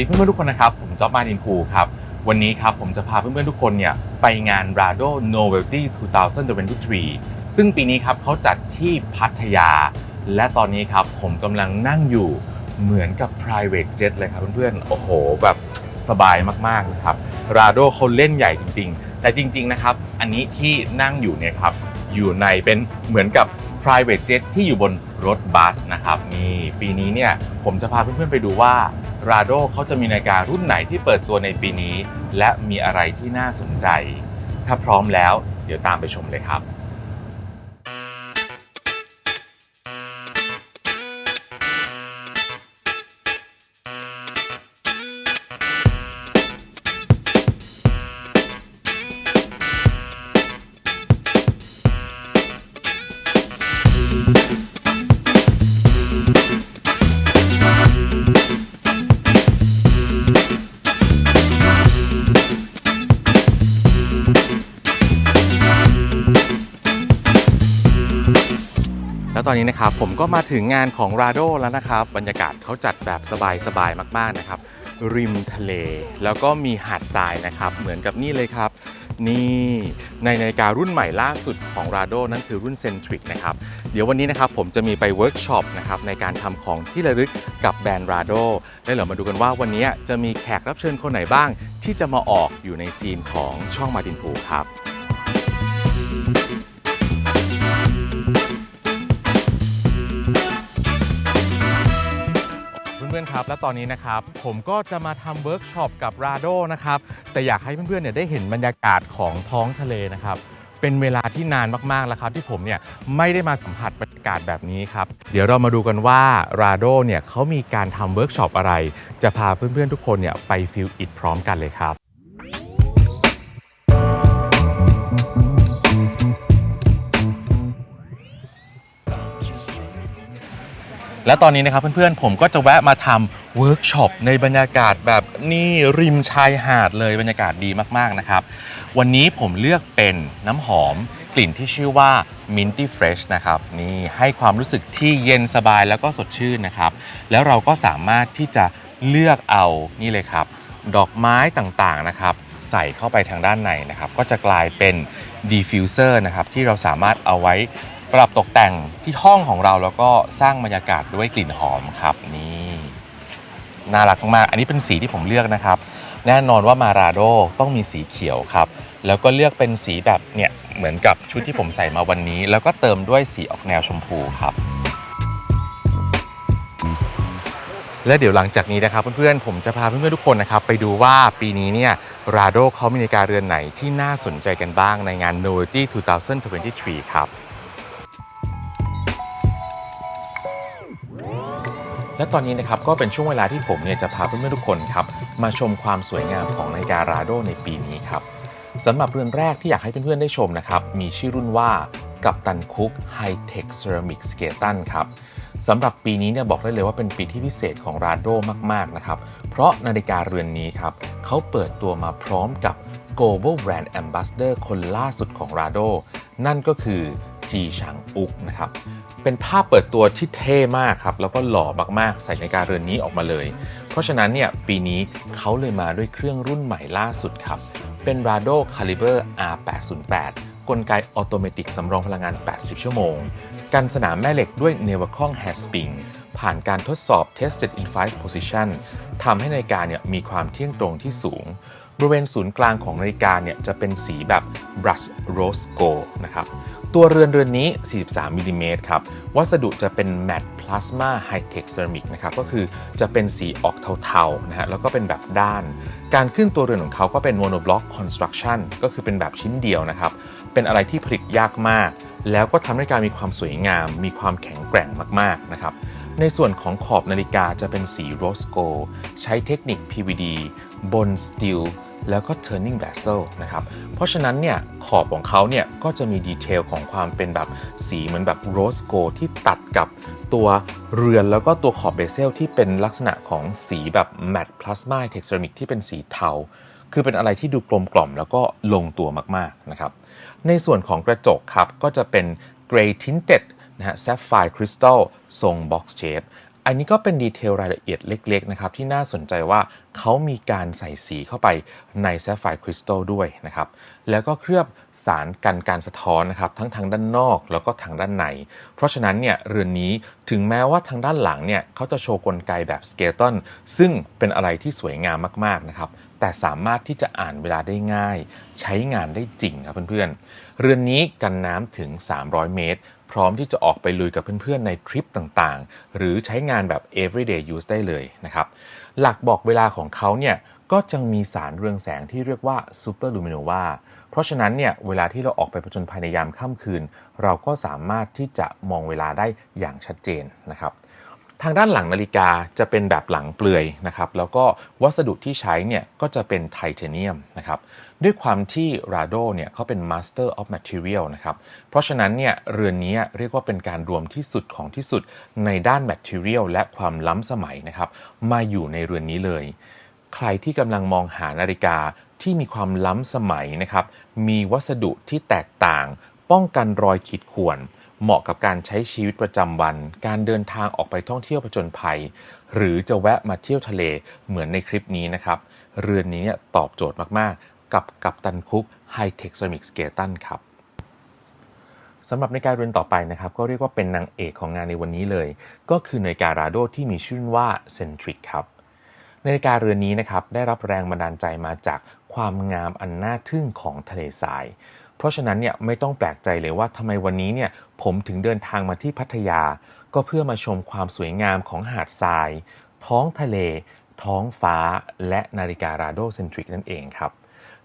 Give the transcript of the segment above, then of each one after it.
ดีเพื่อนๆทุกคนนะครับผมจ๊อบมาดินพูครับวันนี้ครับผมจะพาเพื่อนๆทุกคนเนี่ยไปงาน Rado Novelty 2023 ซึ่งปีนี้ครับเขาจัดที่พัทยา และตอนนี้ครับผมกำลังนั่งอยู่เหมือนกับ private jet เลยครับเพื่อนๆ โอ้โห แบบสบายมากๆเลยครับ Rado เขาเล่นใหญ่จริงๆ แต่จริงๆนะครับ อันนี้ที่นั่งอยู่เนี่ยครับอยู่ในเป็นเหมือนกับ private jet ที่อยู่บนรถบัสนะครับนี่ปีนี้เนี่ยผมจะพาเพื่อนๆไปดูว่า Rado เขาจะมีนาฬิการุ่นไหนที่เปิดตัวในปีนี้ และมีอะไรที่น่าสนใจ ถ้าพร้อมแล้ว เดี๋ยวตามไปชมเลยครับ อนนี้นะครับผมก็มาถึงงานของ Rado แล้วนะครับ บรรยากาศเขาจัดแบบสบายๆมากๆนะครับ ริมทะเล แล้วก็มีหาดทรายนะครับ เหมือนกับนี่เลยครับ นี่ในนาฬิการุ่นใหม่ล่าสุดของ Rado นั่นคือรุ่น Centric นะครับ เดี๋ยววันนี้นะครับผมจะมีไปเวิร์กช็อปนะครับในการทำของที่ระลึกกับแบรนด์ Rado และเรามาดูกันว่าวันนี้จะมีแขกรับเชิญคนไหนบ้าง ที่จะมาออกอยู่ในซีนของช่องมาดินพูครับ และตอนนี้นะครับผมก็จะมาทำเวิร์กช็อปกับราโดนะครับ แต่อยากให้เพื่อนๆเนี่ยได้เห็นบรรยากาศของท้องทะเลนะครับ เป็นเวลาที่นานมากๆแล้วครับ ที่ผมเนี่ยไม่ได้มาสัมผัสบรรยากาศแบบนี้ครับ เดี๋ยวเรามาดูกันว่าราโดเนี่ยเขามีการทำเวิร์กช็อปอะไร จะพาเพื่อนๆทุกคนเนี่ยไปฟิลอิดพร้อมกันเลยครับ และตอนนี้นะครับเพื่อนๆผมก็จะแวะมาทำเวิร์กช็อปในบรรยากาศแบบนี่ริมชายหาดเลยบรรยากาศดีมากๆนะครับ วันนี้ผมเลือกเป็นน้ำหอมกลิ่นที่ชื่อว่า Minty Fresh นะครับนี่ให้ความรู้สึกที่เย็นสบายแล้วก็สดชื่นนะครับ แล้วเราก็สามารถที่จะเลือกเอานี่เลยครับ ดอกไม้ต่างๆนะครับ ใส่เข้าไปทางด้านในนะครับ ก็จะกลายเป็นดีฟิวเซอร์นะครับที่เราสามารถเอาไว้ ประดับตกแต่งที่ห้องของเราแล้วก็สร้างบรรยากาศด้วยกลิ่นหอมครับนี่น่ารักมากอันนี้เป็นสีที่ผมเลือกนะครับ แน่นอนว่ามาราโดต้องมีสีเขียวครับ แล้วก็เลือกเป็นสีแบบเนี่ยเหมือนกับชุดที่ผมใส่มาวันนี้ แล้วก็เติมด้วยสีออกแนวชมพูครับ และเดี๋ยวหลังจากนี้นะครับเพื่อนๆผมจะพาเพื่อนๆทุกคนนะครับไปดูว่าปีนี้เนี่ยราโดเขามีนาฬิกาเรือนไหนที่น่าสนใจกันบ้างในงาน Novelty 2023 ครับ และตอนนี้นะครับก็เป็นช่วงเวลาที่ผมเนี่ยจะพาเพื่อนๆทุกคนครับมาชมความสวยงามของนาฬิการาโดในปีนี้ครับสำหรับเรือนแรกที่อยากให้เพื่อนๆได้ชมนะครับมีชื่อรุ่นว่ากัปตันคุก High Tech Ceramic s k e l e t o n ครับสำหรับปีนี้เนี่ยบอกได้เลยว่าเป็นปีที่พิเศษของ Rado มากๆนะครับ เพราะนาฬิกาเรือนนี้ครับเขาเปิดตัวมาพร้อมกับ Global Brand Ambassador คนล่าสุดของ Rado นั่นก็คือ จีชังอุกนะครับ เป็นภาพเปิดตัวที่เท่มากครับ แล้วก็หล่อมากๆ ใส่นาฬิกาเรือนนี้ออกมาเลย เพราะฉะนั้นเนี่ยปีนี้เขาเลยมาด้วยเครื่องรุ่นใหม่ล่าสุดครับ เป็น Rado Caliber R808 กลไกออโตเมติกสำรองพลังงาน 80 ชั่วโมง กันสนามแม่เหล็กด้วย n e v a c o n Hair Spring ผ่านการทดสอบ Tested in 5 Position ทำให้นาฬิกาเนี่ยมีความเที่ยงตรงที่สูง บริเวณศูนย์กลางของนาฬิกาเนี่ยจะเป็นสีแบบ brush rose gold นะครับ ตัวเรือนเรือนนี้ 43มิลลิเมตรครับ วัสดุจะเป็น matte plasma high tech ceramic นะครับ ก็คือจะเป็นสีออกเทาๆนะฮะ แล้วก็เป็นแบบด้าน การขึ้นตัวเรือนของเขาก็เป็น monoblock construction ก็คือเป็นแบบชิ้นเดียวนะครับ เป็นอะไรที่ผลิตยากมาก แล้วก็ทำให้การมีความสวยงาม มีความแข็งแกร่งมากๆนะครับในส่วนของขอบนาฬิกาจะเป็นสีโรสโก ใช้เทคนิค PVD บนสตีล แล้วก็ turning bezel นะครับ เพราะฉะนั้นเนี่ยขอบของเขาเนี่ยก็จะมีดีเทลของความเป็นแบบสีเหมือนแบบโรสโกลที่ตัดกับตัวเรือนแล้วก็ตัวขอบเบเซลที่เป็นลักษณะของสีแบบ matte plasma tex ceramic ที่เป็นสีเทา คือเป็นอะไรที่ดูกลมกล่อมแล้วก็ลงตัวมากๆนะครับ ในส่วนของกระจกครับก็จะเป็น Gray Tinted นะฮะ Sapphire Crystal ทรง Box Shape อันนี้ก็เป็นดีเทลรายละเอียดเล็กๆนะครับที่น่าสนใจว่า เขามีการใส่สีเข้าไปในแซฟไฟร์คริสตัลด้วยนะครับ แล้วก็เคลือบสารกันการสะท้อนนะครับทั้งทางด้านนอกแล้วก็ทางด้านใน เพราะฉะนั้นเนี่ยเรือนนี้ถึงแม้ว่าทางด้านหลังเนี่ยเขาจะโชว์กลไกแบบสเกลตันซึ่งเป็นอะไรที่สวยงามมากๆนะครับแต่สามารถที่จะอ่านเวลาได้ง่าย ใช้งานได้จริงครับเพื่อนๆ เรือนนี้กันน้ำถึง 300 เมตร พร้อมที่จะออกไปลุยกับเพื่อนๆ ในทริปต่างๆ หรือใช้งานแบบ everyday use ได้เลยนะครับ หลักบอกเวลาของเขาเนี่ยก็จะมีสารเรืองแสงที่เรียกว่าซูเปอร์ลูมิโนวา เพราะฉะนั้นเนี่ยเวลาที่เราออกไปผจญภายในยามค่ำคืน เราก็สามารถที่จะมองเวลาได้อย่างชัดเจนนะครับทางด้านหลังนาฬิกาจะเป็นแบบหลังเปลือยนะครับแล้วก็วัสดุที่ใช้เนี่ยก็จะเป็นไทเทเนียมนะครับ ด้วยความที่ Rado เนี่ยเขาเป็น Master of Material นะครับ เพราะฉะนั้นเนี่ยเรือนนี้เรียกว่าเป็นการรวมที่สุดของที่สุดในด้าน Material และความล้ำสมัยนะครับ มาอยู่ในเรือนนี้เลย ใครที่กำลังมองหานาฬิกาที่มีความล้ำสมัยนะครับ มีวัสดุที่แตกต่าง ป้องกันรอยขีดข่วน เหมาะกับการใช้ชีวิตประจำวัน การเดินทางออกไปท่องเที่ยวผจญภัย หรือจะแวะมาเที่ยวทะเลเหมือนในคลิปนี้นะครับ เรือนนี้เนี่ยตอบโจทย์มาก ๆ กับกัปตันคุก High Tech Ceramic s k e l e t o n ครับสำหรับในกาเรือนต่อไปนะครับก็เรียกว่าเป็นนางเอกของงานในวันนี้เลย ก็คือนาฬิการาโดที่มีชื่อว่า Centric ครับนาฬิกาเรือนนี้นะครับได้รับแรงบันดาลใจมาจากความงามอันน่าทึ่งของทะเลทราย เพราะฉะนั้นเนี่ยไม่ต้องแปลกใจเลยว่าทำไมวันนี้เนี่ยผมถึงเดินทางมาที่พัทยา ก็เพื่อมาชมความสวยงามของหาดทราย ท้องทะเล ท้องฟ้า และนาฬิการาโดเซนทริกนั่นเองครับ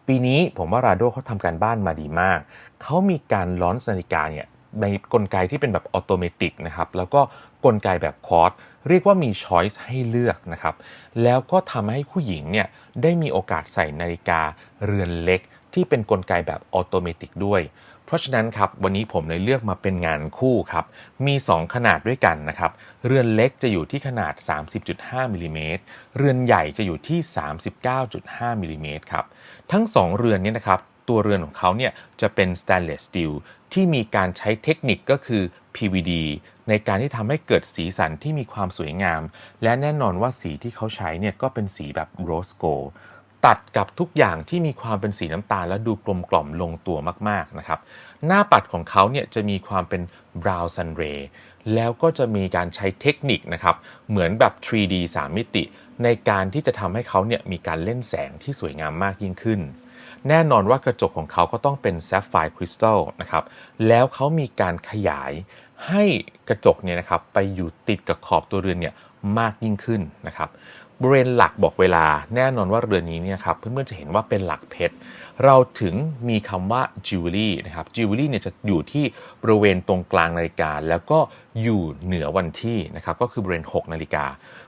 ปีนี้ผมว่าราโดเขาทำการบ้านมาดีมาก เขามีการล้อนนาฬิกาเนี่ยในกลไกที่เป็นแบบออโตเมติกนะครับ แล้วก็กลไกแบบคอร์สเรียกว่ามีช้อยส์ให้เลือกนะครับ แล้วก็ทำให้ผู้หญิงเนี่ยได้มีโอกาสใส่นาฬิกาเรือนเล็ก ที่เป็นกลไกแบบออโตเมติกด้วย เพราะฉะนั้นครับวันนี้ผมเลยเลือกมาเป็นงานคู่ครับ มี 2 ขนาดด้วยกันนะครับ เรือนเล็กจะอยู่ที่ขนาด 30.5มิลลิเมตรเรือนใหญ่จะอยู่ที่ 39.5มิลลิเมตรครับ ทั้ง 2 เรือนนี้นะครับตัวเรือนของเขาเนี่ยจะเป็น stainless steel ที่มีการใช้เทคนิคก็คือ PVD ในการที่ทำให้เกิดสีสันที่มีความสวยงาม และแน่นอนว่าสีที่เขาใช้เนี่ยก็เป็นสีแบบ rose gold ตัดกับทุกอย่างที่มีความเป็นสีน้ำตาลและดูกลมกล่อมลงตัวมากๆนะครับ หน้าปัดของเขาเนี่ยจะมีความเป็น brown sun ray แล้วก็จะมีการใช้เทคนิคนะครับ เหมือนแบบ 3D 3 มิติ ในการที่จะทำให้เขาเนี่ยมีการเล่นแสงที่สวยงามมากยิ่งขึ้น แน่นอนว่ากระจกของเขาก็ต้องเป็นแซฟไฟร์คริสตัลนะครับแล้วเขามีการขยายให้กระจกเนี่ยนะครับไปอยู่ติดกับขอบตัวเรือนเนี่ยมากยิ่งขึ้นนะครับบริเวณหลักบอกเวลาแน่นอนว่าเรือนนี้เนี่ยครับเพื่อนๆจะเห็นว่าเป็นหลักเพชรเราถึงมีคำว่าจิวเวลรี่นะครับจิวเวลรี่เนี่ยจะอยู่ที่บริเวณตรงกลางนาฬิกา แล้วก็อยู่เหนือวันที่นะครับก็คือบริเวณ 6 นาฬิกา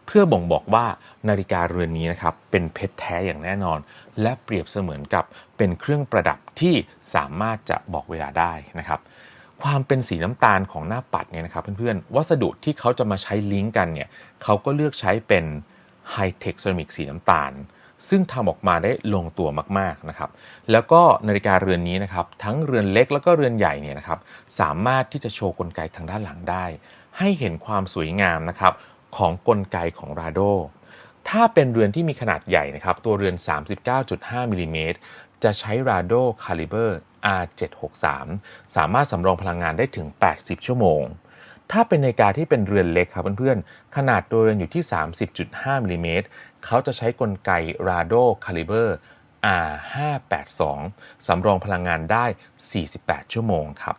เพื่อบ่งบอกว่านาฬิกาเรือนนี้นะครับเป็นเพชรแท้อย่างแน่นอน และเปรียบเสมือนกับเป็นเครื่องประดับที่สามารถจะบอกเวลาได้นะครับ ความเป็นสีน้ำตาลของหน้าปัดเนี่ยนะครับเพื่อนๆวัสดุที่เขาจะมาใช้ลิงก์กันเนี่ยเขาก็เลือกใช้เป็น High Tech Ceramic สีน้ำตาลซึ่งทำออกมาได้ลงตัวมากๆนะครับ แล้วก็นาฬิกาเรือนนี้นะครับ ทั้งเรือนเล็กแล้วก็เรือนใหญ่เนี่ยนะครับ สามารถที่จะโชว์กลไกทางด้านหลังได้ ให้เห็นความสวยงามนะครับ ของกลไกของ Rado ถ้าเป็นเรือนที่มีขนาดใหญ่นะครับ ตัวเรือน 39.5มิลลิเมตรจะใช้ Rado Caliber R763 สามารถสำรองพลังงานได้ถึง 80 ชั่วโมง ถ้าเป็นนาฬิกาที่เป็นเรือนเล็กครับเพื่อนๆ ขนาดตัวเรือนอยู่ที่ 30.5มิลลิเมตรเขาจะใช้กลไก Rado Caliber R582 สำรองพลังงานได้ 48 ชั่วโมงครับ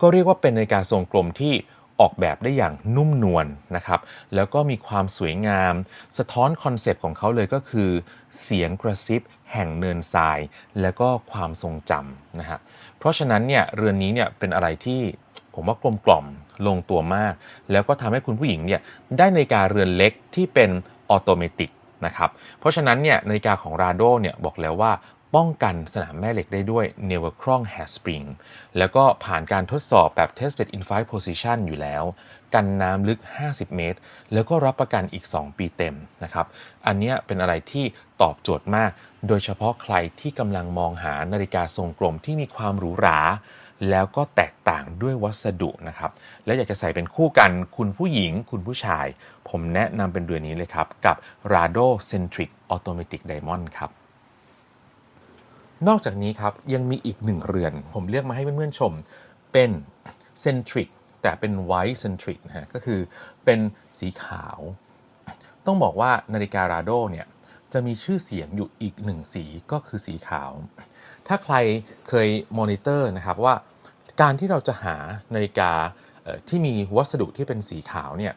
ก็เรียกว่าเป็นนาฬิกาทรงกลมที่ ออกแบบได้อย่างนุ่มนวลนะครับ แล้วก็มีความสวยงาม สะท้อนคอนเซปต์ของเขาเลยก็คือ เสียงกระซิบแห่งเนินทราย แล้วก็ความทรงจำนะฮะเพราะฉะนั้นเนี่ยเรือนนี้เนี่ยเป็นอะไรที่ผมว่ากลมกล่อมลงตัวมาก แล้วก็ทำให้คุณผู้หญิงเนี่ยได้นาฬิกาเรือนเล็กที่เป็นออโตเมติกนะครับเพราะฉะนั้นเนี่ยนาฬิกาของ Rado เนี่ยบอกแล้วว่า ป้องกันสนามแม่เหล็กได้ด้วย n e v e r c r o n g Hair Spring แล้วก็ผ่านการทดสอบแบบ Tested in Five Position อยู่แล้ว กันน้ำลึก 50 เมตร แล้วก็รับประกันอีก 2 ปีเต็มนะครับ อันนี้เป็นอะไรที่ตอบโจทย์มาก โดยเฉพาะใครที่กำลังมองหานาฬิกาทรงกลมที่มีความหรูหราแล้วก็แตกต่างด้วยวัสดุนะครับ และอยากจะใส่เป็นคู่กันคุณผู้หญิงคุณผู้ชาย ผมแนะนำเป็นเรือนนี้เลยครับ กับ Rado Centric Automatic Diamond ครับ นอกจากนี้ครับยังมีอีกหนึ่งเรือน ผมเลือกมาให้เพื่อนๆชม เป็น Centric แต่เป็น White Centric นะฮะก็คือเป็นสีขาว ต้องบอกว่านาฬิการาโดเนี่ยจะมีชื่อเสียงอยู่อีกหนึ่งสีก็คือสีขาว ถ้าใครเคยมอนิเตอร์นะครับว่าการที่เราจะหานาฬิกาที่มีวัสดุที่เป็นสีขาวเนี่ย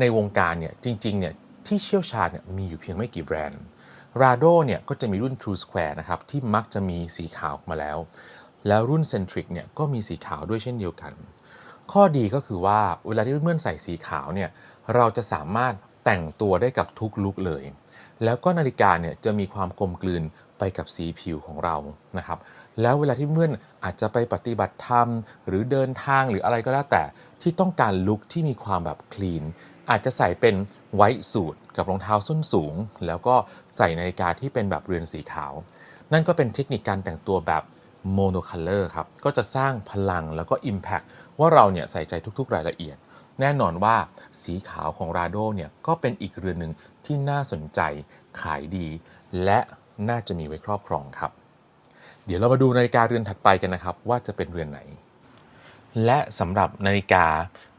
ในวงการเนี่ยจริงๆเนี่ยที่เชี่ยวชาญเนี่ยมีอยู่เพียงไม่กี่แบรนด์ ราโดเนี่ยก็จะมีรุ่น True Square นะครับที่มักจะมีสีขาวมาแล้ว แล้วรุ่น Centric เนี่ยก็มีสีขาวด้วยเช่นเดียวกัน ข้อดีก็คือว่าเวลาที่เพื่อนใส่สีขาวเนี่ยเราจะสามารถแต่งตัวได้กับทุกลุคเลย แล้วก็นาฬิกาเนี่ยจะมีความกลมกลืนไปกับสีผิวของเรานะครับ แล้วเวลาที่เพื่อนอาจจะไปปฏิบัติธรรม หรือเดินทางหรืออะไรก็แล้วแต่ที่ต้องการลุคที่มีความแบบคลีน อาจจะใส่เป็นไวท์สูทกับรองเท้าส้นสูง แล้วก็ใส่นาฬิกาที่เป็นแบบเรือนสีขาว นั่นก็เป็นเทคนิคการแต่งตัวแบบโมโนคัลเลอร์ครับ ก็จะสร้างพลังแล้วก็ Impact ว่าเราเนี่ยใส่ใจทุกๆ รายละเอียด แน่นอนว่าสีขาวของราโดเนี่ยก็เป็นอีกเรือนหนึ่งที่น่าสนใจขายดี และน่าจะมีไว้ครอบครองครับ เดี๋ยวเรามาดูนาฬิกาเรือนถัดไปกันนะครับ ว่าจะเป็นเรือนไหน และสำหรับนาฬิกา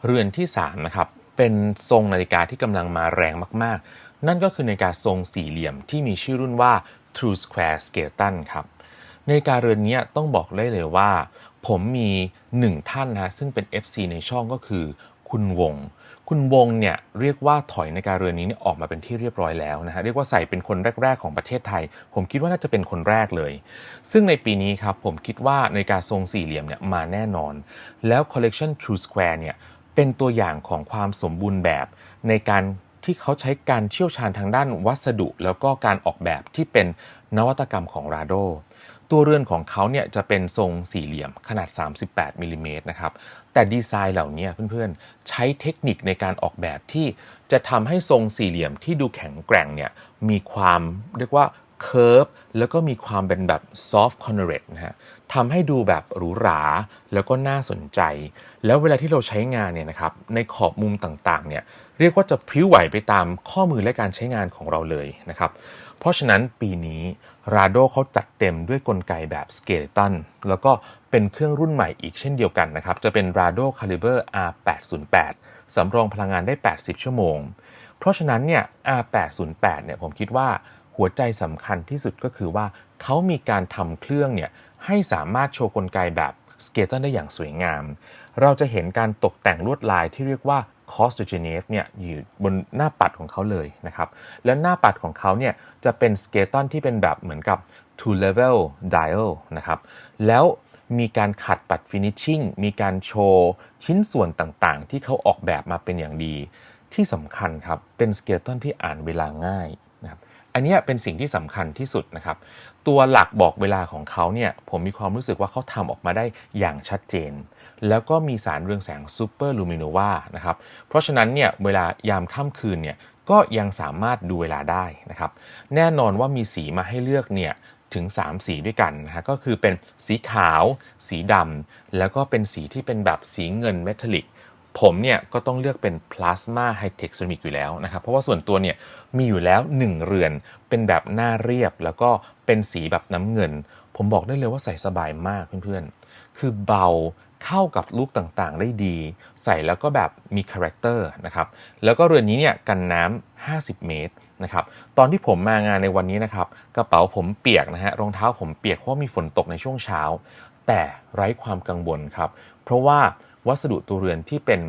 เรือนที่3นะครับ เป็นทรงนาฬิกาที่กำลังมาแรงมาก ๆ นั่นก็คือนาฬิกาทรงสี่เหลี่ยมที่มีชื่อรุ่นว่า True Square Skeleton ครับนาฬิกาเรือนนี้ต้องบอกได้เลยว่า ผมมีหนึ่งท่านนะซึ่งเป็น FC ในช่องก็คือคุณวง คุณวงเนี่ยเรียกว่าถอยนาฬิกาเรือนนี้เนี่ยออกมาเป็นที่เรียบร้อยแล้วนะฮะเรียกว่าใส่เป็นคนแรก ๆ ของประเทศไทย ผมคิดว่าน่าจะเป็นคนแรกเลย ซึ่งในปีนี้ครับผมคิดว่านาฬิกาทรงสี่เหลี่ยมเนี่ยมาแน่นอน แล้วคอลเลกชัน True Square เนี่ย เป็นตัวอย่างของความสมบูรณ์แบบในการที่เขาใช้การเชี่ยวชาญทางด้านวัสดุ แล้วก็การออกแบบที่เป็นนวัตกรรมของราโดตัวเรือนของเขาเนี่ยจะเป็นทรงสี่เหลี่ยมขนาด 38มิลลิเมตรนะครับแต่ดีไซน์เหล่านี้เพื่อนๆ ใช้เทคนิคในการออกแบบที่จะทำให้ทรงสี่เหลี่ยมที่ดูแข็งแกร่งเนี่ยมีความเรียกว่าเคิร์ฟแล้วก็มีความเป็นแบบซอฟต์คอนเนเรตนะฮะ ทำให้ดูแบบหรูหราแล้วก็น่าสนใจ แล้วเวลาที่เราใช้งานเนี่ยนะครับในขอบมุมต่างๆเนี่ยเรียกว่าจะพริ้วไหวไปตามข้อมือและการใช้งานของเราเลยนะครับเพราะฉะนั้นปีนี้ราโดเขาจัดเต็มด้วยกลไกแบบสเกเลตันแล้วก็เป็นเครื่องรุ่นใหม่อีกเช่นเดียวกันนะครับ จะเป็น Rado Caliber R808 สำรองพลังงานได้ 80 ชั่วโมง เพราะฉะนั้นเนี่ย R808 เนี่ยผมคิดว่าหัวใจสำคัญที่สุดก็คือว่าเขามีการทำเครื่องเนี่ย ให้สามารถโชว์กลไกแบบสเกตันได้อย่างสวยงาม เราจะเห็นการตกแต่งลวดลายที่เรียกว่า c o s t o g e n e s เนี่ยอยู่บนหน้าปัดของเขาเลยนะครับ และหน้าปัดของเขาเนี่ยจะเป็นสเกตันที่เป็นแบบเหมือนกับ two level dial นะครับ แล้วมีการขัดปัด finishing มีการโชว์ชิ้นส่วนต่างๆ ที่เขาออกแบบมาเป็นอย่างดี ที่สำคัญครับ เป็นสเกตันที่อ่านเวลาง่าย อันนี้เป็นสิ่งที่สำคัญที่สุดนะครับ ตัวหลักบอกเวลาของเขาเนี่ยผมมีความรู้สึกว่าเขาทำออกมาได้อย่างชัดเจน แล้วก็มีสารเรืองแสงซูเปอร์ลูมิโนวานะครับ เพราะฉะนั้นเนี่ยเวลายามค่ำคืนเนี่ยก็ยังสามารถดูเวลาได้นะครับ แน่นอนว่ามีสีมาให้เลือกเนี่ยถึง 3 สีด้วยกันนะฮะก็คือเป็นสีขาว สีดำแล้วก็เป็นสีที่เป็นแบบสีเงินเมทัลลิก ผมเนี่ยก็ต้องเลือกเป็นพลาสมาไฮเทคเซรามิกอยู่แล้วนะครับ เพราะว่าส่วนตัวเนี่ยมีอยู่แล้ว 1 เรือน เป็นแบบหน้าเรียบ แล้วก็เป็นสีแบบน้ำเงิน ผมบอกได้เลยว่าใส่สบายมากเพื่อนๆ คือเบาเข้ากับลุคต่างๆ ได้ดี ใส่แล้วก็แบบมีคาแรคเตอร์นะครับ แล้วก็เรือนนี้เนี่ยกันน้ำ 50 เมตรนะครับตอนที่ผมมางานในวันนี้นะครับกระเป๋าผมเปียกนะฮะรองเท้าผมเปียกเพราะว่ามีฝนตกในช่วงเช้า แต่ไร้ความกังวลครับ เพราะว่า วัสดุตัวเรือนที่เป็น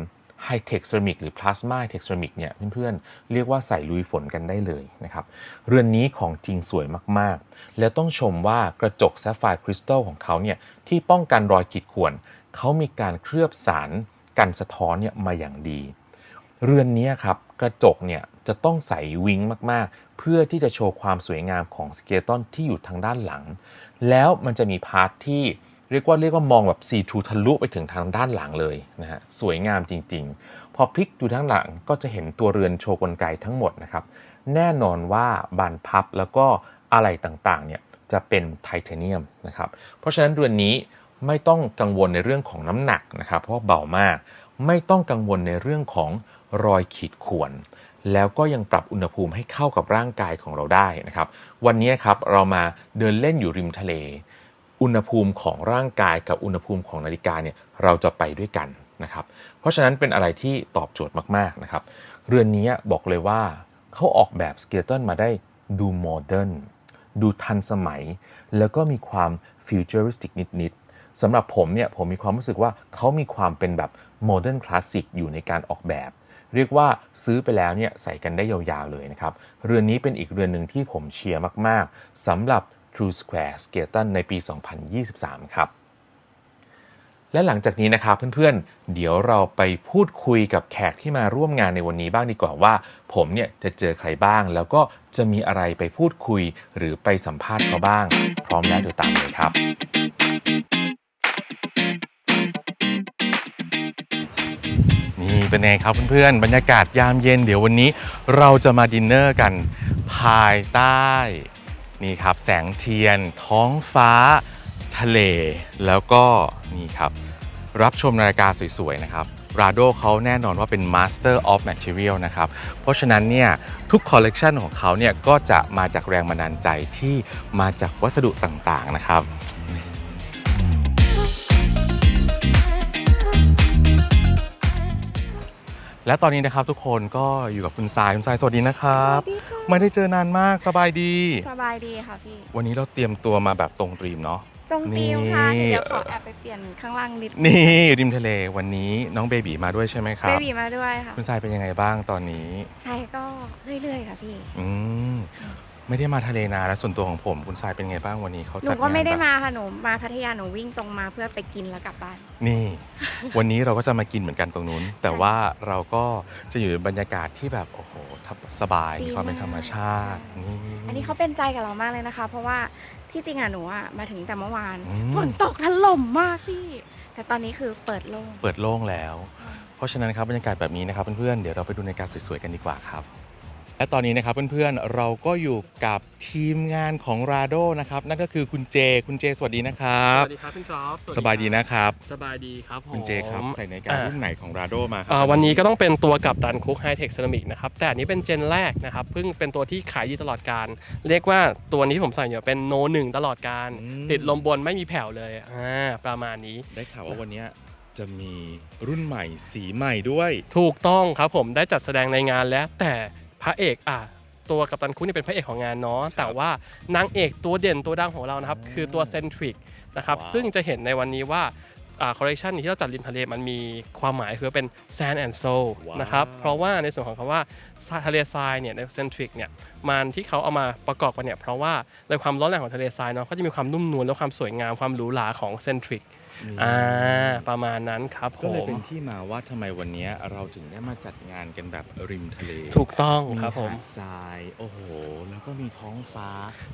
ไฮเทคเซรามิกหรือพลาสมาเทคเซรามิกเนี่ยเพื่อนๆ เรียกว่าใส่ลุยฝนกันได้เลยนะครับเรือนนี้ของจริงสวยมากๆ แล้วต้องชมว่ากระจกแซฟไฟร์คริสตัลของเขาเนี่ยที่ป้องกันรอยขีดข่วนเขามีการเคลือบสารกันสะท้อนเนี่ยมาอย่างดี เรือนนี้ครับกระจกเนี่ยจะต้องใส่วิงมากๆ เพื่อที่จะโชว์ความสวยงามของสเกลตันที่อยู่ทางด้านหลัง แล้วมันจะมีพาร์ทที่ เรียกว่าเรียกว่ามองแบบซีทูทะลุไปถึงทางด้านหลังเลยนะฮะสวยงามจริง ๆ พอพลิกดูทางหลังก็จะเห็นตัวเรือนโชว์กลไกทั้งหมดนะครับแน่นอนว่าบานพับแล้วก็อะไรต่างๆเนี่ยจะเป็นไทเทเนียมนะครับเพราะฉะนั้นเรือนนี้ไม่ต้องกังวลในเรื่องของน้ำหนักนะครับ เพราะเบามากไม่ต้องกังวลในเรื่องของรอยขีดข่วนแล้วก็ยังปรับอุณหภูมิให้เข้ากับร่างกายของเราได้นะครับ วันนี้ครับเรามาเดินเล่นอยู่ริมทะเล อุณหภูมิของร่างกายกับอุณหภูมิของนาฬิกาเนี่ยเราจะไปด้วยกันนะครับ เพราะฉะนั้นเป็นอะไรที่ตอบโจทย์มากๆนะครับ เรือนนี้บอกเลยว่าเขาออกแบบสเกลตันมาได้ดูโมเดิร์นดูทันสมัย แล้วก็มีความฟิวเจอริสติกนิดๆสำหรับผมเนี่ยผมมีความรู้สึกว่าเขามีความเป็นแบบโมเดิร์นคลาสสิกอยู่ในการออกแบบ เรียกว่าซื้อไปแล้วเนี่ยใส่กันได้ยาวๆเลยนะครับ เรือนนี้เป็นอีกเรือนหนึ่งที่ผมเชียร์มากๆสำหรับ True Square s k e l t o n ในปี 2023 ครับ และหลังจากนี้นะครับเพื่อนๆ เดี๋ยวเราไปพูดคุยกับแขกที่มาร่วมงานในวันนี้บ้างดีกว่าว่า ผมเนี่ยจะเจอใครบ้าง แล้วก็จะมีอะไรไปพูดคุยหรือไปสัมภาษณ์เขาบ้าง พร้อมแล้วเดี๋ยวตามเลยครับ นี่เป็นไงครับเพื่อนๆ บรรยากาศยามเย็นเดี๋ยววันนี้เราจะมาดินเนอร์กันภายใต้ นี่ครับ แสงเทียน ท้องฟ้า ทะเล แล้วก็นี่ครับ รับชมนาฬิกาสวยๆ นะครับราโดเขาแน่นอนว่าเป็น Master of Material นะครับ เพราะฉะนั้นเนี่ยทุกคอลเลกชันของเขาเนี่ยก็จะมาจากแรงบันดาลใจที่มาจากวัสดุต่างๆนะครับ และตอนนี้นะครับทุกคนก็อยู่กับคุณทรายคุณทรายสวัสดีนะครับ สวัสดีค่ะ ไม่ได้เจอนานมากสบายดี สบายดีค่ะพี่ วันนี้เราเตรียมตัวมาแบบตรงตรีมเนาะ ตรงตีมค่ะนี่ เดี๋ยวขอแอบไปเปลี่ยนข้างล่างนิดนี่ริมทะเลวันนี้น้องเบบีมาด้วยใช่ไหมคเบรับ บีมาด้วยค่ะคุณทรายเป็นยังไงบ้างตอนนี้ ใช่ก็เรื่อยๆค่ะพี่ อืม ไม่ได้มาทะเลนานแล้วส่วนตัวของผม คุณทรายเป็นไงบ้างวันนี้เขาหนูจัดก็งานไม่ได้แบบมาค่ะหนูมาพัทยาหนูวิ่งตรงมาเพื่อไปกินแล้วกลับบ้าน นี่ วันนี้เราก็จะมากินเหมือนกันตรงนู้น แต่ว่าเราก็จะอยู่ในบรรยากาศที่แบบโอ้โหสบายดีมีความเป็นมากธรรมชาติใช่นี่ อันนี้เขาเป็นใจกับเรามากเลยนะคะ เพราะว่าที่จริงอะหนูอะมาถึงแต่เมื่อวานอืม ฝนตกถล่มมากพี่ แต่ตอนนี้คือเปิดโล่ง เปิดโล่งแล้ว เพราะฉะนั้นครับบรรยากาศแบบนี้นะครับเพื่อนๆเดี๋ยวเราไปดูนาฬิกาสวยๆกันดีกว่าครับ และตอนนี้นะครับเพื่อนๆเราก็อยู่กับทีมงานของ Rado นะครับนั่นก็คือคุณเจคุณเจสวัสดีนะครับสวัสดีครับคุณจ๊อบสบายดีนะครับสบายดีครับผมคุณเจครับใส่นาฬิกาอ่รุ่นไหนของ Rado มาครัอ่าวันนี้ก็ต้องเป็นตัวกับตันคุกไฮเทคเซรามิกนะครับแต่อันนี้เป็นเจนแรกนะครับเพิ่งเป็นตัวที่ขายดีตลอดการ เรียกว่าตัวนี้ผมใส่อยู่เป็นโนหนึ่งตลอดการอืมติดลมบนไม่มีแผ่วเลยอ่าประมาณนี้ได้ข่าวว่าวันนี้จะมีรุ่นใหม่สีใหม่ด้วย ถูกต้องครับผมได้จัดแสดงในงานแล้วแต่ พระเอกอะตัวกัปตันคุกเนี่ยเป็นพระเอกของงานเนาะแต่ว่านางเอกตัวเด่นตัวดังของเรานะครับอ๋อคือตัวเซนทริกนะครับว้าวซึ่งจะเห็นในวันนี้ว่าคอลเลคชันที่เราจัดริมทะเลมันมีความหมายคือเป็น sand and soul ว้าวนะครับเพราะว่าในส่วนของคำว่าทะเลทรายเนี่ยในเซนทริกเนี่ยมันที่เขาเอามาประกอบกันเนี่ยเพราะว่าในความร้อนแรงของทะเลทรายเนาะก็จะมีความนุ่มนวลและความสวยงามความหรูหราของเซนทริก อ่าประมาณนั้นครับผก็เลยมเป็นที่มาว่าทำไมวันนี้เราถึงได้มาจัดงานกันแบบริมทะเลถูกต้องครับผม หาดทราย โอ้โห แล้วก็มีท้องฟ้า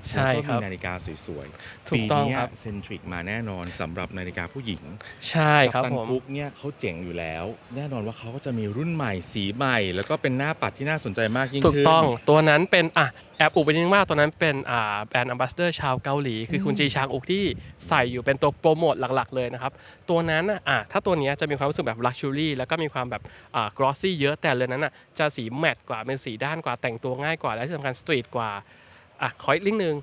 ใช่แล้วก็ครัมีบนาฬิกาสวยๆถูกต้องปีเนี้ครับ เซนทริกมาแน่นอนสำหรับนาฬิกาผู้หญิงใช่ครับกัปตันผม คุกเนี่ยเขาเจ๋งอยู่แล้ว แน่นอนว่าเขาก็จะมีรุ่นใหม่สีใหม่ แล้วก็เป็นหน้าปัดที่น่าสนใจมากยิ่งถูกขึ้น ต้องตัวนั้นเป็นอะ แอบอุบไปนิดนึงว่าตัวนั้นเป็นอ่าแบรนด์อัมบาสเดอร์ชาวเกาหลี คือคุณจีชางอุกที่ใส่อยู่เป็นตัวโปรโมทหลักๆเลยนะครับ ตัวนั้นอะอะถ้าตัวเนี้ยจะมีความรู้สึกแบบลักชัวรี่แล้วก็มีความแบบอ่ากรอสซี่เยอะแต่เรือนนั้นอะจะสีแมตต์กว่าเป็นสีด้านกว่าแต่งตัวง่ายกว่าและที่สำคัญสตรีทกว่าอะขออีกลิงก์หนึ่ง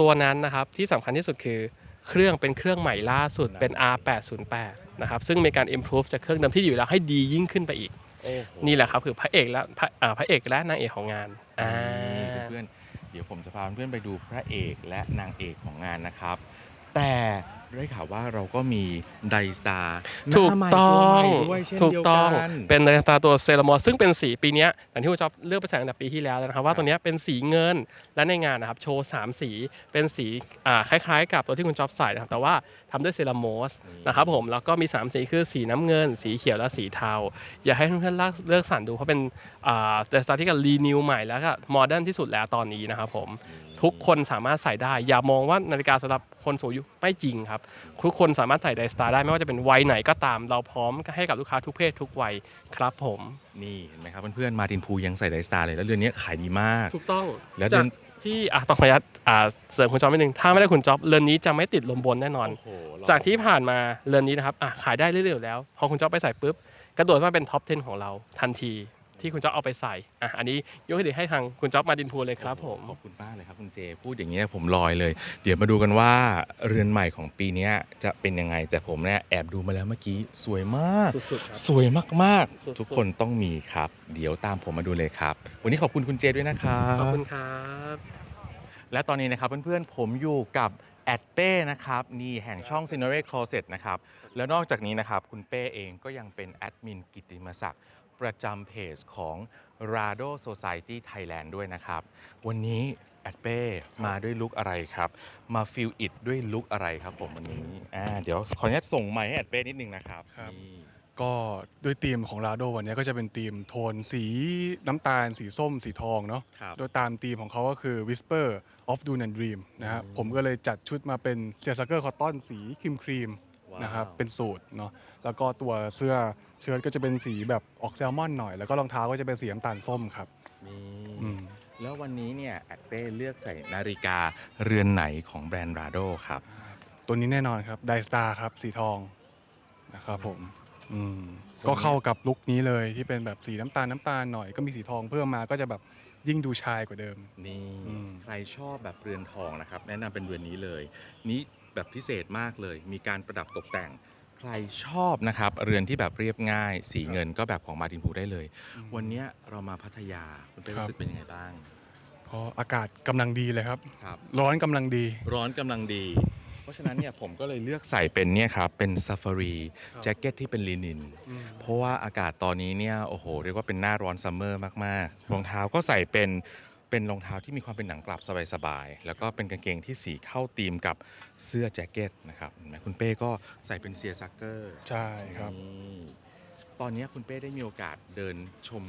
ตัวนั้นนะครับที่สำคัญที่สุดคือเครื่องเป็นเครื่องใหม่ล่าสุดเป็น R808 นะครับซึ่งมีการ improve จากเครื่องเดิมที่อยู่แล้วให้ดียิ่งขึ้นไปอีกโอ้โหนี่แหละครับคือพระเอกและพระอ่าพระเอกและนางเอกของงานอ่านี่เพื่อนๆเดี๋ยวผมจะพาเพื่อนไปดูพระเอกและนางเอกของงานนะครับ แต่ได้ข่าวว่าเราก็มีไดสตาร์ถูกต้องด้วยเช่นถูกเดียวต้องกันเป็นนาฬิกาตัวเซรามอซึ่งเป็นสีปีเนี้ยอย่างที่คุณจ๊อบเลือกไปใส่ตั้งแต่ปีที่แล้วแล้วนะครับว่าตัวเนี้ยเป็นสีเงินและในงานนะครับโชว์3สีเป็นสีอ่าคล้ายๆ กับตัวที่คุณจ๊อบใส่นะครับแต่ว่าทำด้วยเซรามอสนะครับผมแล้วก็มี 3 สีคือสีน้ำเงิน สีเขียวและสีเทา อยากให้เพื่อนๆเลือกเลือกสรรดูเพราะเป็นอ่านาฬิกาที่กับรีนิวใหม่แล้วก็โมเดิร์นที่สุดแล้วตอนนี้นะครับผม ทุกคนสามารถใส่ได้ อย่ามองว่านาฬิกาสำหรับคนสูงอายุไม่จริงครับ ทุกคนสามารถใส่ไดสตาร์ได้ไม่ว่าจะเป็นวัยไหนก็ตาม เราพร้อมให้กับลูกค้าทุกเพศทุกวัยครับผมนี่เห็นไหมครับเพื่อนๆมาตินพูยังใส่ไดสตาร์เลยแล้วเรือนนี้ขายดีมาก ถูกต้องแล้วจาเดืกอนที่อะต้องขออนุญาตอ่าเสริมคุณจ๊อบนิดนึงถ้าไม่ได้คุณจ๊อบเรือนนี้จะไม่ติดลมบนแน่นอนโอ้โหจากที่ผ่านมาเรือนนี้นะครับอะขายได้เรื่อยๆอยู่แล้ว พอคุณจ๊อบไปใส่ปุ๊บกระโดดมาเป็นท็อป 10 ของเราทันที ที่คุณจ๊อบเอาไปใส่อะอันนี้ยกให้ดีให้ทางคุณจ๊อบมาดินพูลเลยครับผมขอบคุณมากเลยครับคุณเจ พูดอย่างนี้ยผมลอยเลย เดี๋ยวมาดูกันว่าเรือนใหม่ของปีเนี้ยจะเป็นยังไง แต่ผมเนี่ยแอบดูมาแล้วเมื่อกี้สวยมากสุดๆครับสวยมากสุดๆๆทุกคนต้องมีครับ เดี๋ยวตามผมมาดูเลยครับ วันนี้ขอบคุณคุณเจด้วยนะครับขอบคุณครับ และตอนนี้นะครับเพื่อนๆผมอยู่กับแอดเป้นะครับนี่แห่งช่อง c i n e r e Closet นะครับแล้วนอกจากนี้นะครับคุณเป้เองก็ยังเป็นแอดมินกิตติมศักดิ์ ประจำเพจของ Rado Society Thailand ด้วยนะครับ วันนี้แอดเป้มาด้วยลุคอะไรครับ มาฟิลอิดด้วยลุคอะไรครับผมวันนี้อ่าเดี๋ยวขออนุญาตส่งไมค์ให้แอดเป้นิดนึงนะครับครับ นี่ ก็ด้วยธีมของลาโดวันนี้ก็จะเป็นธีมโทนสีน้ำตาล สีส้ม สีทองเนาะ ครับ โดยตามธีมของเขาก็คือ Whisper of Dune and Dream นะฮะอืมผมก็เลยจัดชุดมาเป็นเซียร์ซักเกอร์คอตตอนสีครีมครีมว้าว นะครับเป็นสูตรเนาะแล้วก็ตัวเสื้อเชิ้ตก็จะเป็นสีแบบออกแซลมอนหน่อย แล้วก็รองเท้าก็จะเป็นสีน้ำตาลส้มครับนี่อืมแล้ววันนี้เนี่ยแอดเป้เลือกใส่นาฬิกาเรือนไหนของแบรนด์ Rado ครับ ตัวนี้แน่นอนครับไดสตาร์ครับสีทองนะครับผมอืมก็เข้ากับลุคนี้เลยที่เป็นแบบสีน้ำตาลน้ำตาลหน่อยก็มีสีทองเพิ่มมาก็จะแบบยิ่งดูชายกว่าเดิม นี่อืม ใครชอบแบบเรือนทองนะครับ แนะนำเป็นเรือนนี้เลย นี้ แบบพิเศษมากเลย มีการประดับตกแต่ง ใครชอบนะครับ เรือนที่แบบเรียบง่าย สีเงินก็แบบของมาตินพูได้เลย วันเนี้ยเรามาพัทยาคุณเป้ครับ รู้สึกเป็นยังไงบ้างเพราะอากาศกำลังดีเลยครับ ครับ ร้อนกำลังดี ร้อนกำลังดี เพราะฉะนั้นเนี่ยผมก็เลยเลือกใส่เป็นเนี่ยครับ เป็นซ a ฟ a รีครับ แจ็คเก็ตที่เป็นลินิน เพราะว่าอากาศตอนนี้เนี่ยโอ้โห เรียกว่าเป็นหน้าร้อนซัมเมอร์มากๆรองเท้าก็ใส่เป็น เป็นรองเท้าที่มีความเป็นหนังกลับสบายๆ แล้วก็เป็นกางเกงที่สีเข้าธีมกับเสื้อแจ็คเก็ตนะครับเห็นไหมคุณเป้ก็ใส่เป็นเซียซักเกอร์ใช่ครับ นี่ตอนนี้คุณเป้ได้มีโอกาสเดินชม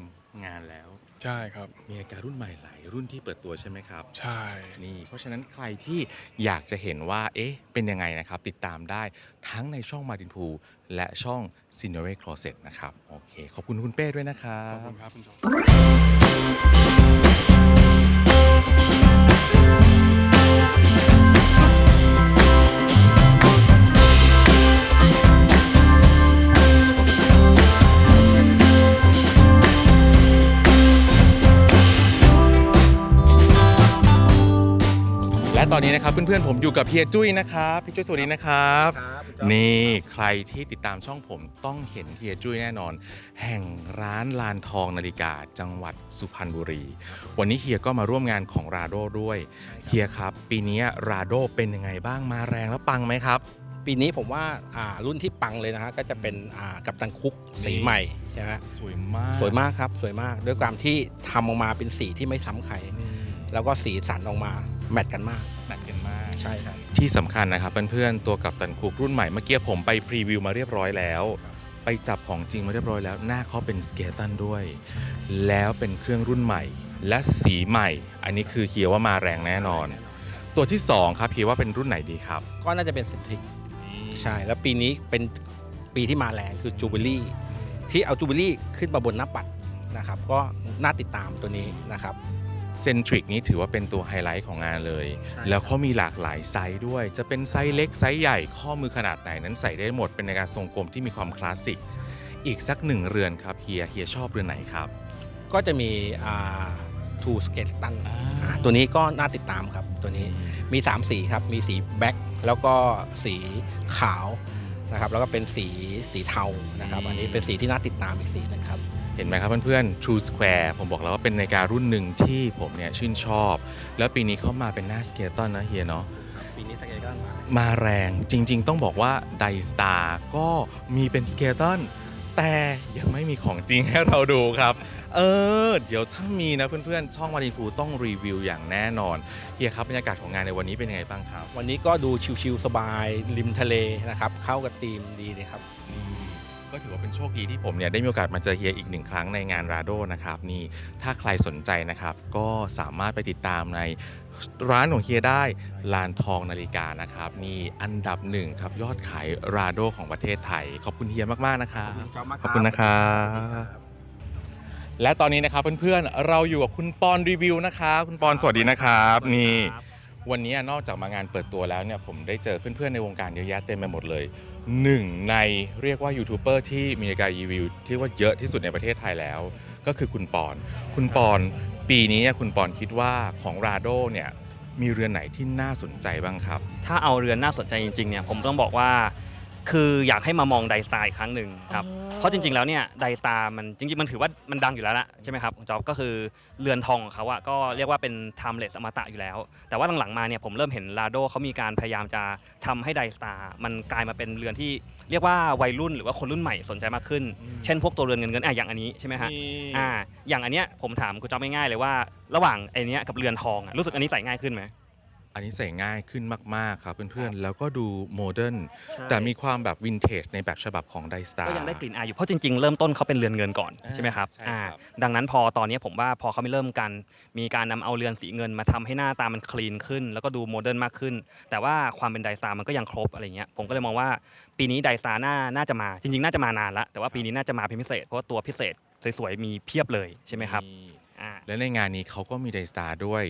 งานแล้ว ใช่ครับ มีนาฬิการรุ่นใหม่หลายรุ่นที่เปิดตัวใช่ไหมครับ ใช่ นี่เพราะฉะนั้นใครที่อยากจะเห็นว่า เอ๊ะ เป็นยังไงนะครับ ติดตามได้ทั้งในช่องมาดินพูและช่อง c i n e r e Closet นะครับ โอเค ขอบคุณคุณเป้ด้วยนะครัขอบคุบณครับคุณจอ Thank you. นนี้นะครับเพื่อนๆผมอยู่กับเฮียจุ้ยนะครับพี่จุ้ยสวัสดีนะครับ นี่ใครที่ติดตามช่องผมต้องเห็นเฮียจุ้ยแน่นอน แห่งร้านลานทองนาฬิกาจังหวัดสุพรรณบุรี วันนี้เฮียก็มาร่วมงานของราโดด้วยเฮียครับ ปีนี้ราโดเป็นยังไงบ้างมาแรงแล้วปังไหมครับ ปีนี้ผมว่าอ่ารุ่นที่ปังเลยนะฮะก็จะเป็นอ่ากับตันคุกสีนี่ใหม่ใช่ไหมสวยมากสวยมากครับสวยมากด้วยความที่ทำออกมาเป็นสีที่ไม่ซ้ำใครแล้วก็สีสันออกมาแมทกันมากแมทกันมาก ใช่ครับ ที่สำคัญนะครับเพื่อนๆตัวกับตันคุกรุ่นใหม่เมื่อกี้ผมไปพรีวิวมาเรียบร้อยแล้วไปจับของจริงมาเรียบร้อยแล้ว หน้าเขาเป็นสเกตันด้วย แล้วเป็นเครื่องรุ่นใหม่ และสีใหม่ อันนี้คือเฮียว่ามาแรงแน่นอน ตัวที่2ครับเฮียว่าเป็นรุ่นไหนดีครับก็น่าจะเป็นสินทริกใช่ แล้วปีนี้เป็นปีที่มาแรงคือจูเบลี่ที่เอาจูเบลี่ขึ้นมาบนหน้าปัดนะครับ ก็น่าติดตามตัวนี้นะครับ เซนทริกนี้ถือว่าเป็นตัวไฮไลท์ของงานเลยใช่แล้วเขามีหลากหลายไซส์ด้วย จะเป็นไซส์เล็กไซส์ใหญ่ข้อมือขนาดไหนนั้นใส่ได้หมดเป็นในการทรงกลมที่มีความคลาสสิก อีกสักหนึ่งเรือนครับเฮียเฮียชอบเรือนไหนครับ ก็จะมีอ่าทูสเกตตันอ่าตัวนี้ก็น่าติดตามครับตัวนี้มี 3 สีครับ มีสีแบ็คแล้วก็สีขาวนะครับแล้วก็เป็นสีสีเทานะครับ อันนี้เป็นสีที่น่าติดตามอีกสีหนึงครับ เห็นไหมครับเพื่อนๆ True Square ผมบอกแล้วว่าเป็นนาฬิการุ่นหนึ่งที่ผมเนี่ยชื่นชอบ แล้วปีนี้เข้ามาเป็นหน้าสเกลตันนะเฮียเนาะปีนี้สเกตตันมามาแรงจริงๆ ต้องบอกว่า d ดสตาร์ก็มีเป็นสเกลตันแต่ยังไม่มีของจริงให้เราดูครับ เออ เดี๋ยวถ้ามีนะเพื่อนๆ ช่องมาริพูต้องรีวิวอย่างแน่นอนเฮียครับบรรยากาศของงานในวันนี้เป็นยังไงบ้างครับ วันนี้ก็ดูชิลๆสบายริมทะเลนะครับ เข้ากับธีมดีเลยครับ ก็ถือว่าเป็นโชคดีที่ผมเนี่ยได้มีโอกาสมาเจอเฮียอีกหนึ่งครั้งในงานราโดนะครับนี่ถ้าใครสนใจนะครับก็สามารถไปติดตามในร้านของเฮียได้ลานทองนาฬิกานะครับนี่อันดับหนึ่งครับยอดขายราโดของประเทศไทย ขอบคุณเฮียมากๆนะครับขอบคุณนะครับและตอนนี้นะครับเพื่อนๆเราอยู่กับคุณปอนรีวิวนะคะ คุณปอนสวัสดีนะครับนี่ วันนี้นอกจากมางานเปิดตัวแล้วเนี่ยผมได้เจอเพื่อนๆในวงการเยอะแยะเต็มไปหมดเลยหนึ่งในเรียกว่ายูทูบเบอร์ที่มีการรีวิวที่ว่าเยอะที่สุดในประเทศไทยแล้ว ก็คือคุณปอน คุณปอนปีนี้คุณปอนคิดว่าของราโดเนี่ยมีเรือนไหนที่น่าสนใจบ้างครับ ถ้าเอาเรือนน่าสนใจจริงๆเนี่ยผมต้องบอกว่า คืออยากให้มามองไดสตาร์อีกครั้งหนึ่งครับอ๋อ เพราะจริงๆแล้วเนี่ยไดสตาร์มันจริงๆมันถือว่ามันดังอยู่แล้วละใช่ไหมครับคุณจ๊อบก็คือเรือนทองของเขาอะก็เรียกว่าเป็น timeless อมตะอยู่แล้ว แต่ว่าหลังๆมาเนี่ยผมเริ่มเห็นลาโดเขามีการพยายามจะทำให้ไดสตาร์มันกลายมาเป็นเรือนที่เรียกว่าวัยรุ่นหรือว่าคนรุ่นใหม่สนใจมากขึ้นเช่นพวกตัวเรือนเงินเงินอะอย่างอันนี้ใช่ไหมฮะอ่า อย่างอันเนี้ยผมถามคุณจ๊อบง่ายๆเลยว่า ระหว่างไอเนี้ยกับเรือนทองอะรู้สึกอันนี้ใส่ง่ายขึ้นไหม อันนี้ใส่ง่ายขึ้นมาก ๆ ครับเพื่อน ๆ แล้วก็ดูโมเดิร์นใช่ แต่มีความแบบวินเทจในแบบฉบับของไดสตาร์ ก็ยังได้กลิ่นอายอยู่เพราะจริงๆ เริ่มต้นเขาเป็นเรือนเงินก่อนอ่าใช่ไหมครับใช่อ่าครับดังนั้นพอตอนนี้ผมว่าพอเขาไม่เริ่มกัน มีการนำเอาเรือนสีเงินมาทำให้หน้าตามันคลีนขึ้น แล้วก็ดูโมเดิร์นมากขึ้น แต่ว่าความเป็นไดสตาร์มันก็ยังครบอะไรเงี้ยผมก็เลยมองว่าปีนี้ไดสตาร์น่าน่าจะมาจริงๆ น่าจะมานานละแต่ว่าปีนี้น่าจะมาเป็นพิเศษเพราะว่าตัวพิเศษสวยๆมีเพียบเลยใช่ไหมครับนี่ อ่าและในงานนี้เขาก็มีไดสตาร์ด้วย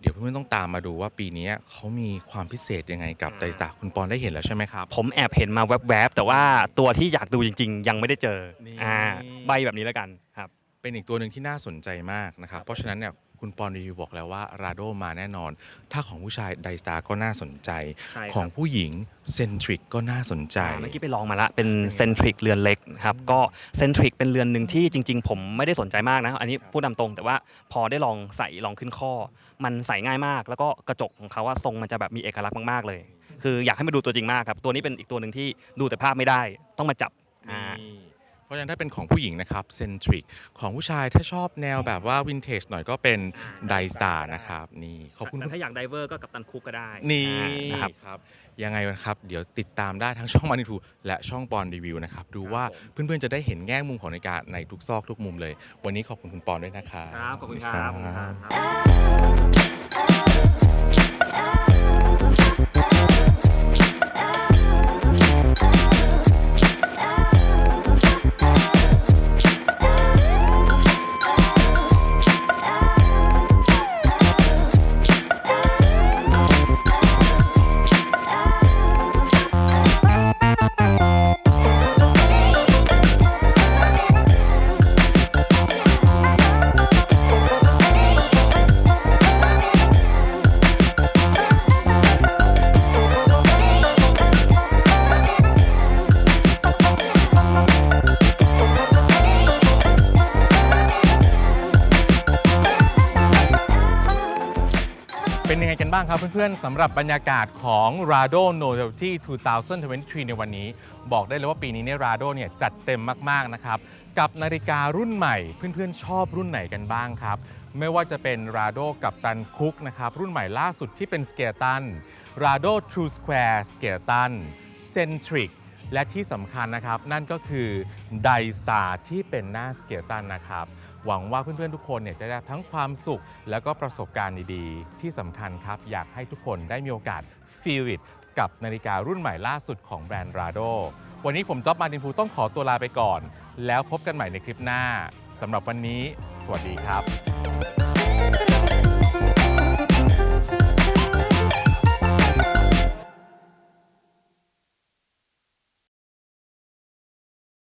เดี๋ยวเพื่อนๆต้องตามมาดูว่าปีนี้เขามีความพิเศษยังไงกับอ่าไดสตาร์คุณปอนได้เห็นแล้วใช่ไหมครับ ผมแอบเห็นมาแวบๆ แต่ว่าตัวที่อยากดูจริง ๆ ยังไม่ได้เจอนี่ อ่าใบแบบนี้แล้วกันครับ เป็นอีกตัวหนึ่งที่น่าสนใจมากนะครับ เพราะฉะนั้นเนี่ย คุณปอนรีวิวบอกแล้วว่าราโดมาแน่นอน ถ้าของผู้ชายไดสตาร์ก็น่าสนใจ ใช่ครับ ของผู้หญิงเซนทริกก็น่าสนใจ อ่าเมื่อกี้ไปลองมาละเป็นเซนทริกเรือนเล็กนะครับก็เซนทริกเป็นเรือนหนึ่งที่จริง ๆ ผมไม่ได้สนใจมากนะ อันนี้ครับพูดตามตรงแต่ว่าพอได้ลองใส่ลองขึ้นข้อ มันใส่ง่ายมาก แล้วก็กระจกของเขาว่าทรงมันจะแบบมีเอกลักษณ์มากๆเลย คืออยากให้มาดูตัวจริงมากครับ ตัวนี้เป็นอีกตัวหนึ่งที่ดูแต่ภาพไม่ได้ต้องมาจับอ่านี่เพ ราะฉะนั้นถ้าเป็นของผู้หญิงนะครับเซนทริกของผู้ชายถ้าชอบแนวแบบว่าวินเทจหน่อยก็เป็นอ่าไดสตาร์นะครับนี่ขอบคุณแต่ถ้าอยากไดเวอร์ก็กับตันคุกก็ได้นี่อ่านะครับครับยังไงนะครับ เดี๋ยวติดตามได้ทั้งช่องมานิทูและช่องปอนรีวิวนะครับ ดูว่าเพื่อนๆจะได้เห็นแง่มุมของนาฬิกาในทุกซอกทุกมุมเลย วันนี้ขอบคุณคุณปอนด้วยนะครับครับขอบคุณครับ เป็นยังไงกันบ้างครับเพื่อนๆสำหรับบรรยากาศของ Rado Novelty 2023 ในวันนี้ บอกได้เลยว่าปีนี้เนี่ย Rado เนี่ยจัดเต็มมากๆนะครับ กับนาฬิการุ่นใหม่ เพื่อนๆ ชอบรุ่นไหนกันบ้างครับ ไม่ว่าจะเป็น Rado กับตันคุกนะครับ รุ่นใหม่ล่าสุดที่เป็น s k e l t o n Rado True Square s k e l t o n Centric และที่สำคัญนะครับ นั่นก็คือ d i Star ที่เป็นหน้า s k e l t o n นะครับ หวังว่าเพื่อนๆทุกคนเนี่ยจะได้ทั้งความสุข แล้วก็ประสบการณ์ดีๆ ที่สำคัญครับ อยากให้ทุกคนได้มีโอกาส feel it กับนาฬิการุ่นใหม่ล่าสุดของแบรนด์ Rado วันนี้ผมจ๊อบมาดินพูต้องขอตัวลาไปก่อน แล้วพบกันใหม่ในคลิปหน้าสำหรับวันนี้ สวัสดีครับ